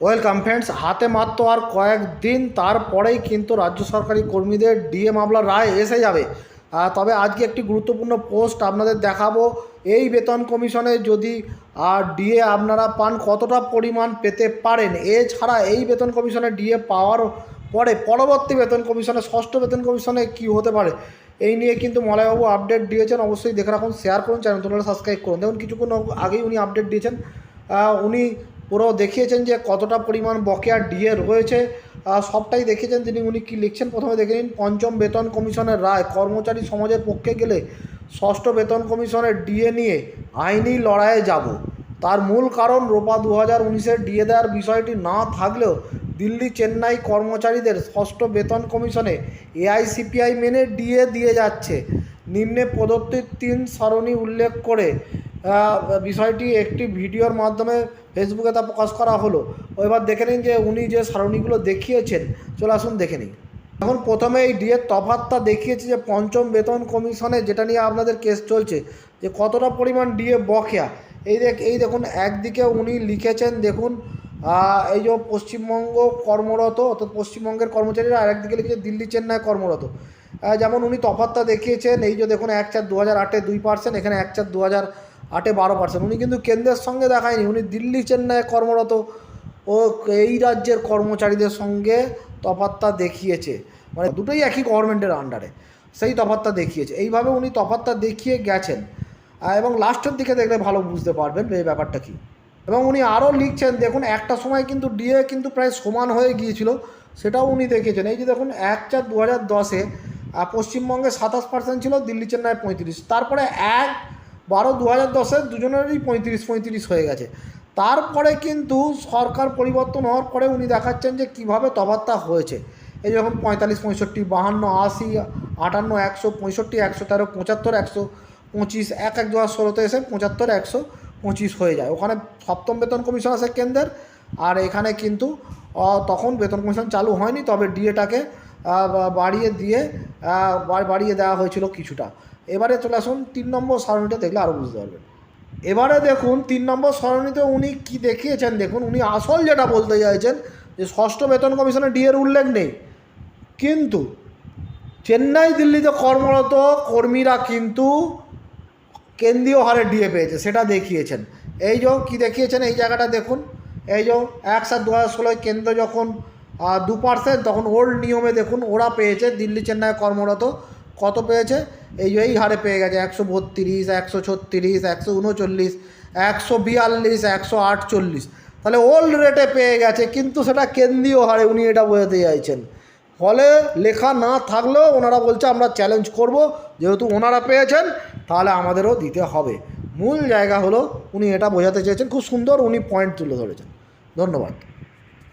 Welcome friends, হাতে মাত্র আর কয়েকদিন তারপরেই কিন্তু রাজ্য সরকারি কর্মীদের ডিএ মামলার রায় এসে যাবে। তবে আজকে একটি গুরুত্বপূর্ণ পোস্ট আপনাদের দেখাবো। এই বেতন কমিশনে যদি আর ডিএ আপনারা পান, কতটা পরিমাণ পেতে পারেন? এছাড়া এই বেতন কমিশনে ডিএ পাওয়ার পরে পরবর্তী বেতন কমিশনে, ষষ্ঠ বেতন কমিশনে কি হতে পারে? এই নিয়ে কিন্তু মলয়বাবু আপডেট দিয়েছেন, অবশ্যই দেখে রাখুন শেয়ার করুন চ্যানেল সাবস্ক্রাইব করুন। দেখুন, কিছুক্ষণ আগেই উনি আপডেট দিয়েছেন। উনি পুরো দেখিয়েছেন যে কতটা পরিমাণ বকেয়া ডিএ রয়েছে। সবটাই দেখিয়েছেন তিনি। উনি কী লিখছেন? প্রথমে দেখে নিন। পঞ্চম বেতন কমিশনের রায়। কর্মচারী সমাজের পক্ষে গেলে ষষ্ঠ বেতন কমিশনের ডিএ নিয়ে আইনি লড়াইয়ে যাব। তার মূল কারণ রোপা দু হাজার উনিশের ডিএ দেওয়ার বিষয়টি না থাকলেও দিল্লি চেন্নাই কর্মচারীদের ষষ্ঠ বেতন কমিশনে এআইসিপিআই মেনে ডিএ দিয়ে যাচ্ছে। নিম্নে প্রদত্ত তিন সারণী উল্লেখ করে বিষয়টি একটি ভিডিওর মাধ্যমে ফেসবুকে তা প্রকাশ করা হলো। এবার দেখে নিন যে উনি যে সারণীগুলো দেখিয়েছেন, চলে আসুন দেখে নিন এখন প্রথমে এই ডিএর তফাতটা দেখিয়েছে যে পঞ্চম বেতন কমিশনে যেটা নিয়ে আপনাদের কেস চলছে, যে কতটা পরিমাণ ডিএ বকেয়া। এই দেখ, এই দেখুন, একদিকে উনি লিখেছেন, দেখুন এই যে পশ্চিমবঙ্গ কর্মরত, অর্থাৎ পশ্চিমবঙ্গের কর্মচারীরা আর একদিকে লিখেছে দিল্লি চেন্নাই কর্মরত। যেমন উনি তফাতটা দেখিয়েছেন, এই যে দেখুন, এক চার দু হাজার আটে দুই পার্সেন্ট এখানে এক চার দু হাজার আটে বারো পার্সেন্ট উনি কিন্তু কেন্দ্রের সঙ্গে দেখায়নি, উনি দিল্লি চেন্নাইয়ে কর্মরত। ও এই রাজ্যের কর্মচারীদের সঙ্গে তফাতটা দেখিয়েছে। মানে দুটোই একই গভর্নমেন্টের আন্ডারে সেই তফাতটা দেখিয়েছে। এইভাবে উনি তফাতটা দেখিয়ে গেছেন। এবং লাস্টের দিকে দেখলে ভালো বুঝতে পারবেন এই ব্যাপারটা কী। এবং উনি আরও লিখছেন, দেখুন, একটা সময় কিন্তু ডিএ কিন্তু প্রায় সমান হয়ে গিয়েছিল, সেটাও উনি দেখেছেন। এই যে দেখুন, এক চার দু হাজার দশে পশ্চিমবঙ্গে সাতাশ পার্সেন্ট ছিল, দিল্লি, চেন্নাই পঁয়ত্রিশ। তারপরে এক বারো দু হাজার দশে দুজনেরই পঁয়ত্রিশ পঁয়ত্রিশ হয়ে গেছে। তারপরে কিন্তু সরকার পরিবর্তন হওয়ার পরে উনি দেখাচ্ছেন যে কীভাবে তফাতটা হয়েছে। এই যখন পঁয়তাল্লিশ, পঁয়ষট্টি, বাহান্ন, আশি, আটান্ন, একশো, পঁয়ষট্টি, একশো তেরো, পঁচাত্তর, একশো পঁচিশ, এক এক দু হাজার ষোলোতে এসে পঁচাত্তর, একশো পঁচিশ হয়ে যায়। ওখানে সপ্তম বেতন কমিশন আছে কেন্দ্রের। আর এখানে কিন্তু তখন বেতন কমিশন চালু হয়নি, তবে ডিএটাকে বাড়িয়ে দিয়ে বাড়িয়ে দেওয়া হয়েছিল কিছুটা। এবারে চলে আসুন তিন নম্বর সারণীটা দেখলে আরও বুঝতে পারবেন। এবারে দেখুন, তিন নম্বর সরণিতে উনি কি দেখিয়েছেন? দেখুন, উনি আসল যেটা বলতে চাইছেন, যে ষষ্ঠ বেতন কমিশনে ডিএর উল্লেখ নেই। কিন্তু চেন্নাই দিল্লিতে কর্মরত কর্মীরা কিন্তু কেন্দ্রীয় হারে ডিএ পেয়েছে, সেটা দেখিয়েছেন। এই যে কী দেখিয়েছেন, এই জায়গাটা দেখুন। এই যে এক সাত দু হাজার ষোলোয় কেন্দ্র যখন দু পার্সেন্ট তখন ওল্ড নিয়মে দেখুন, ওরা পেয়েছে দিল্লি চেন্নাই কর্মরত। কত পেয়েছে? এই এই হারে পেয়ে গেছে, একশো বত্রিশ, একশো ছত্রিশ, একশো উনচল্লিশ, একশো বিয়াল্লিশ, একশো আটচল্লিশ। তাহলে ওল্ড রেটে পেয়ে গেছে, কিন্তু সেটা কেন্দ্রীয় হারে উনি এটা বোঝাতে চাইছেন। ফলে লেখা না থাকলেও ওনারা বলছে, আমরা চ্যালেঞ্জ করব, যেহেতু ওনারা পেয়েছেন, তাহলে আমাদেরও দিতে হবে। মূল জায়গা হলো, উনি এটা বোঝাতে চেয়েছেন, খুব সুন্দর উনি পয়েন্ট তুলে ধরেছেন। ধন্যবাদ।